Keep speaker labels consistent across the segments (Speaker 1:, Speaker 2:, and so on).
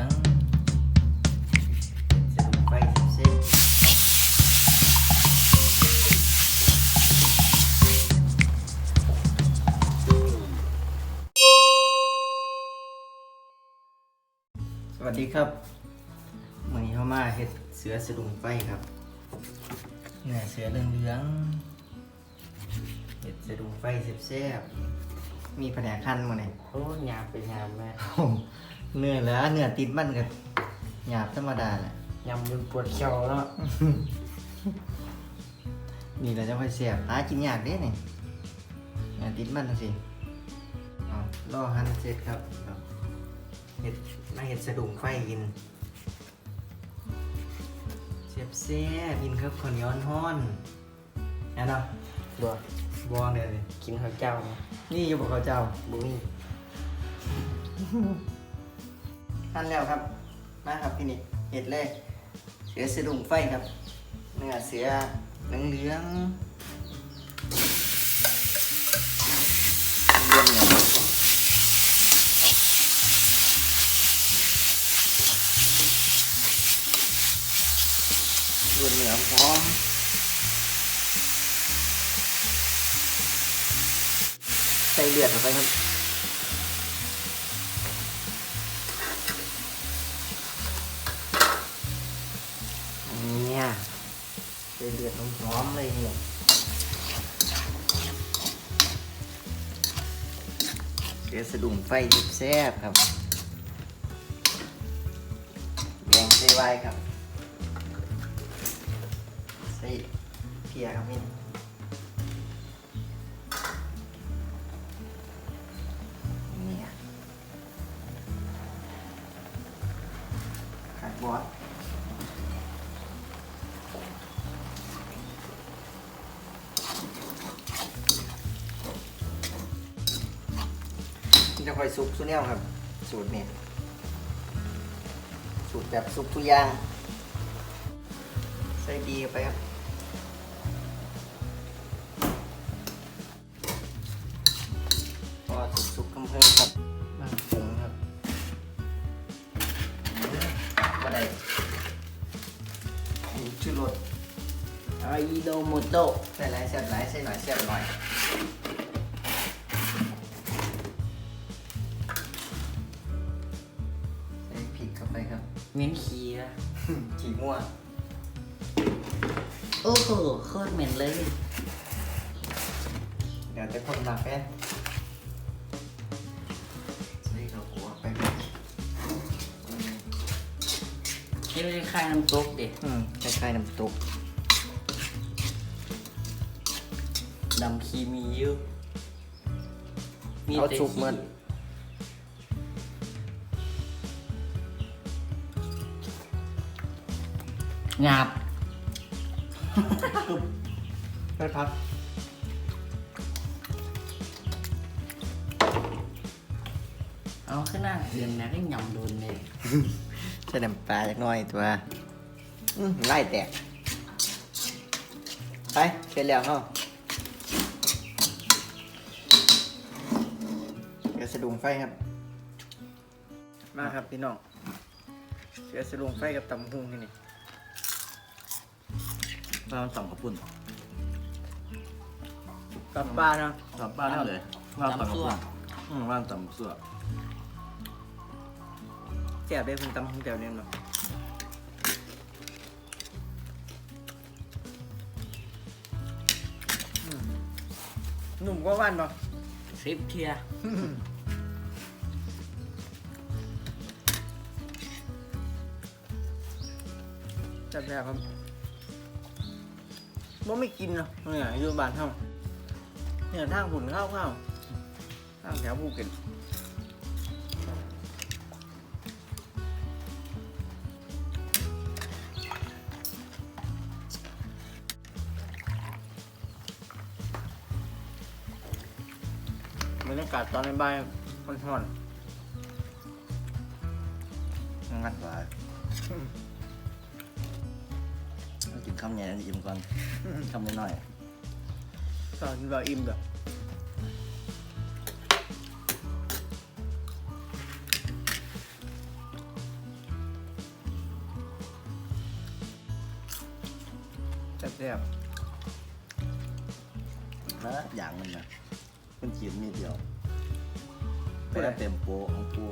Speaker 1: องๆสะดุ้งไฟเซ็บๆสวัสดีครับวันนี้เข้ามาเห็ดเสือสะดุ้งไฟครับเนื้อเสือเหลืองๆเห็ดสะดุ้งไฟแซ่บๆมีแผนกขั้นมาเนี่ย
Speaker 2: โอ้ยามไปยามแม่
Speaker 1: โอ้ เหนื่อยแล้วเหนื่อยติดมันกันหยาบธรรมดาแหละ
Speaker 2: ยามมันปวดเขียวแล้ว
Speaker 1: นี่เราจะไปเสียบหากินยากเด้นี่หยาบติดมันน่ะสิเอาล่อฮันเสร็จครับครับเห็ดมาเห็ดสะดุ้งไฟกินเสียบแซ่บกินครับข้าวเหนียวฮ้อนแน่นอน
Speaker 2: ตัว
Speaker 1: บองเลย
Speaker 2: กินข้าวเจ้านะ
Speaker 1: นี่อยู่บอกเขาเจ้า
Speaker 2: บุ้ย
Speaker 1: ท่นแล้วครับมาครับพี่นิกเห็ดแรกเสือสะดุ้งไฟครับเนื้อเสือเหลืองเหลืองเยี่ยมเลยรวนเหนือพร้อมใส่เลือดเข้าไปครับ เดือดๆหอมๆเลยเงี้ยเดี๋ยวสะดุ้งไฟแซ่บครับแกงไส้ไว้ครับใส่เพียครับนี่ จะคอยซุปซุแนวครับ สูตรนี้สูตรแบบซุปทุกอย่างใส่ดีเข้าไปครับพอสุกสุกๆกำเพิ่มครับมาปรุงครับก็ได้มีชูรส
Speaker 2: ไอโดโมโตะ
Speaker 1: ใส่หลายเสียบหลายใส่หน่อยเสียบหน่อย เห
Speaker 2: ม้นขี้อะ
Speaker 1: ขี่ม่วง
Speaker 2: โอ้โหโคตรเหม็นเลย
Speaker 1: เดี๋ยวจะคนหมักแป๊บใส่ข้าวคั่วไปครับ
Speaker 2: นี่ไม่ใช่คล้ายน้ำตกเด็ด
Speaker 1: อืมคล้ายๆน้ำตก
Speaker 2: ดำคีมีอยู่มี
Speaker 1: เอา
Speaker 2: แต่
Speaker 1: สุก
Speaker 2: ขี้
Speaker 1: มัน
Speaker 2: หยาบ
Speaker 1: ไปพัก
Speaker 2: เอาขึ้นหน้าเดือนนะได้ยำโดนเลย
Speaker 1: ใส่น้ำปลาจักหน่อยตัวอืมไล่แตก ไปเสร็จแล้วเนาะเดี๋ยวสะดุ้งไฟครับ มาครับพี่น้องเสือสะดุ้งไฟกับตำหุงที่นี่
Speaker 3: ถ้ามันต่ำกับปุ่น
Speaker 1: กับปลาเนาะ
Speaker 3: ต่ำบ้านเท่าเลยว่างต่ำกับ
Speaker 2: ตำซั่ว
Speaker 3: ปุ่นอืมว่างต่ำเสื้อ
Speaker 1: แซ่บได้เพิ่งตำหุงแถวนี้เนาะอืมหนุ่มกว่าวันเนาะ
Speaker 2: สิบเทีย
Speaker 1: จับแบบครับ บ่ไม่กินเนาะเนี่ยอยู่บ้านเฮาเนี่ยทางหุ่นข้าวข้าวทางแถวภูเก็ตบรรยากาศตอนบ่ายมันร้อน
Speaker 3: งัดหลาย กินข้าวแง่อิ่มก่อนคำน้อย
Speaker 1: ตอนเราอิ่มแบบแซ่บๆ
Speaker 3: แล้วอย่างมันนะมันกินนิดเดียวเพื่อเต็มโปของปู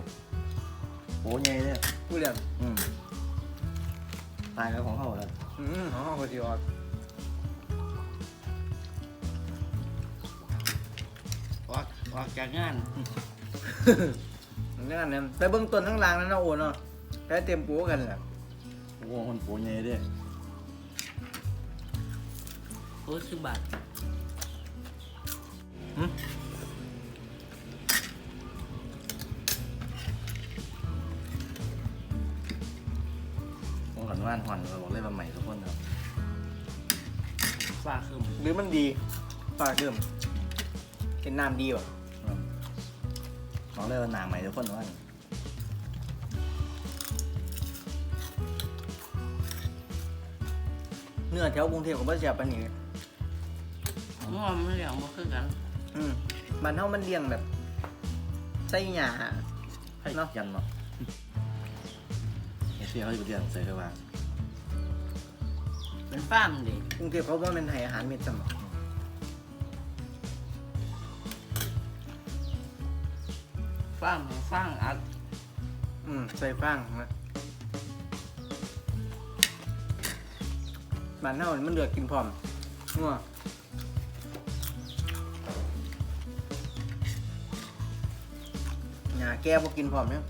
Speaker 3: โปใหญ่เลย
Speaker 1: ผู้เรียน
Speaker 3: อืมตายแล้วของเขาแล้ว
Speaker 1: อืมอ๋อพอดีออก
Speaker 2: ออกออกจากงาน
Speaker 1: นั่นนั่นไปเบื้องต้นทั้งรางนั่นเนาะโอ้เนาะแพ้เตรียมปูกันแหละ
Speaker 3: โอ้คนโปะใหญ่เลย
Speaker 2: โอ้ยคือ บาท
Speaker 3: ผมขอนว่านหอนเราบอกเลยว่าใหม่ทุกคนครับ
Speaker 2: ฟ้าขึ้น
Speaker 1: หรือมันดีปลาเดิมเป็นน้ำดีว่ะ
Speaker 3: บอกเลยว่าหนาใหม่ทุกคนว่า
Speaker 1: เนื้อแถวกรุงเทพกับบ้านเสียบปานนี้
Speaker 2: มั่วไม่เหลียงบ่คือกัน
Speaker 1: อืมบ้านเฮามันเลี้ยงแบบใส่หญ้า
Speaker 3: ให้
Speaker 1: เนาะ
Speaker 3: ยันเนาะเอเชียเขาอยู่เดือนใส่เข้ามา
Speaker 2: เป็นฟาร์มดิ
Speaker 1: กรุงเทพเขาว่ามันให้อาหารเม็ดสมอง
Speaker 2: ฟาร์มฟางอัด
Speaker 1: อืมใส่ฟางนะบ้านเฮานี่มันเลือกกินพร้อมงัวหญ้าแก้บ่กินพร้อมเนี่ย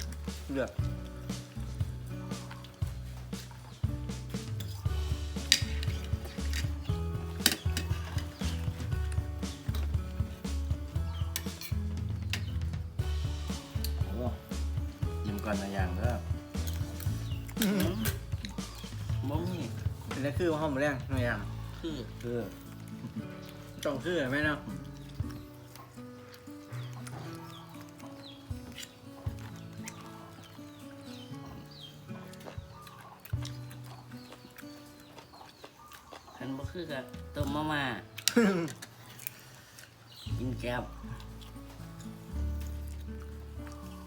Speaker 1: เลือก
Speaker 3: ก่อนนะอย่างเด้อ
Speaker 2: บ่มี
Speaker 1: เป็นแล้วคือว่าเฮาบ่แรงหน่อยอย่าง
Speaker 2: คือ
Speaker 3: คือ
Speaker 1: ต้องคือไหมเนาะ
Speaker 2: คันบ่คือกับต้มมาม่ากินแก้บ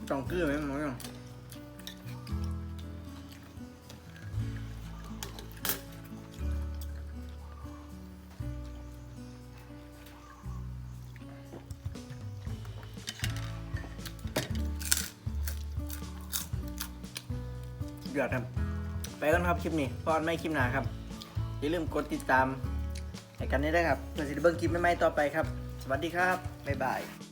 Speaker 1: ต้องคือไหมหมอยังเยอดครับ ไปกันครับคลิปนี้พอนไม่คลิปหนาครับ อย่าลืมกดติดตามให้กันได้ด้ครับเพื่อจะได้เบิ่งคลิปใหม่ๆต่อไปครับ สวัสดีครับ บ๊ายบาย